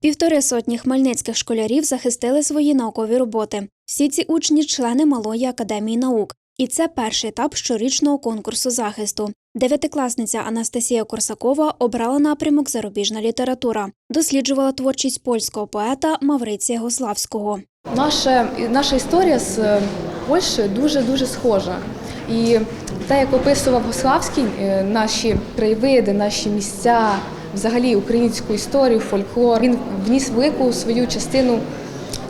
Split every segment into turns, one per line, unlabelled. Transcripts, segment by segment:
Півтори сотні хмельницьких школярів захистили свої наукові роботи. Всі ці учні члени Малої академії наук. І це перший етап щорічного конкурсу захисту. Дев'ятикласниця Анастасія Корсакова обрала напрямок зарубіжна література, досліджувала творчість польського поета Мавриція Гославського.
Наша, наша історія з е, Польщею дуже дуже схожа. І те, як описував Гославський, е, наші краєвиди, наші місця, взагалі українську історію, фольклор, він вніс велику свою частину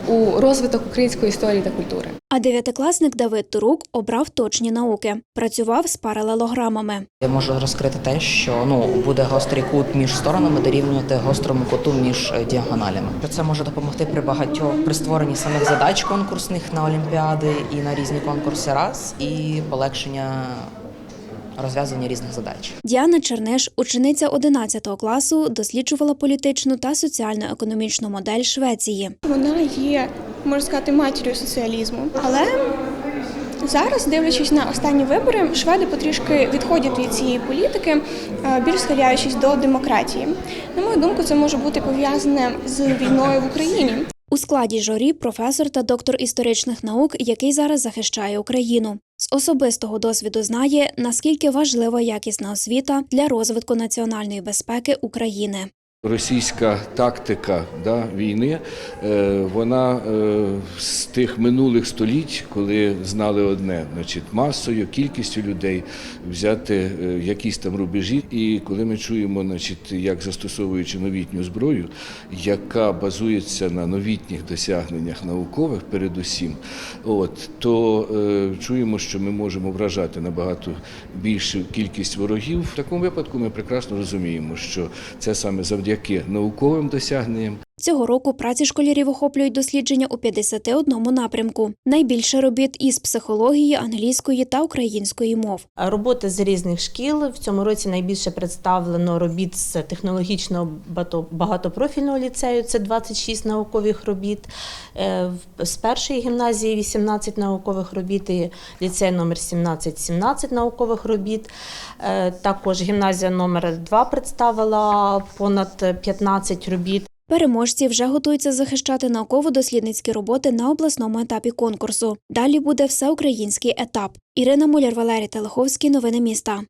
у розвиток української історії та культури.
А дев'ятикласник Давид Турук обрав точні науки, працював з паралелограмами.
Я можу розкрити те, що ну буде гострий кут між сторонами дорівнювати гострому куту між е, діагоналями. Це може допомогти при багатьох при створенні самих задач конкурсних на олімпіади і на різні конкурси раз, і полегшення розв'язування різних задач.
Діана Черниш, учениця 11 класу, досліджувала політичну та соціально-економічну модель Швеції.
Вона є, можна сказати, матір'ю соціалізму. Але зараз, дивлячись на останні вибори, шведи потрішки відходять від цієї політики, е, більш схиляючись до демократії. На мою думку, це може бути пов'язане з війною в Україні.
У складі журі професор та доктор історичних наук, який зараз захищає Україну. З особистого досвіду знає, наскільки важлива якісна освіта для розвитку національної безпеки України.
Російська тактика да, війни, е, вона е, з тих минулих століть, коли знали одне, значить, масою, кількістю людей взяти е, якісь там рубежі. І коли ми чуємо, значить, як застосовуючи новітню зброю, яка базується на новітніх досягненнях наукових, передусім, от, то е, чуємо, що ми можемо вражати набагато більшу кількість ворогів. В такому випадку ми прекрасно розуміємо, що це саме завдяки науковим досягненням.
Цього року праці школярів охоплюють дослідження у 51 напрямку. Найбільше робіт із психології, англійської та української мов.
Роботи з різних шкіл в цьому році найбільше представлено робіт з технологічного багатопрофільного ліцею. Це 26 наукових робіт. Е, З першої гімназії 18 наукових робіт, і ліцей номер 17 17 наукових робіт. Е, Також гімназія номер 2 представила понад 15 робіт.
Переможці вже готуються захищати науково-дослідницькі роботи на обласному етапі конкурсу. Далі буде всеукраїнський етап. Ірина Муляр, Валерій Телеховський. Новини міста.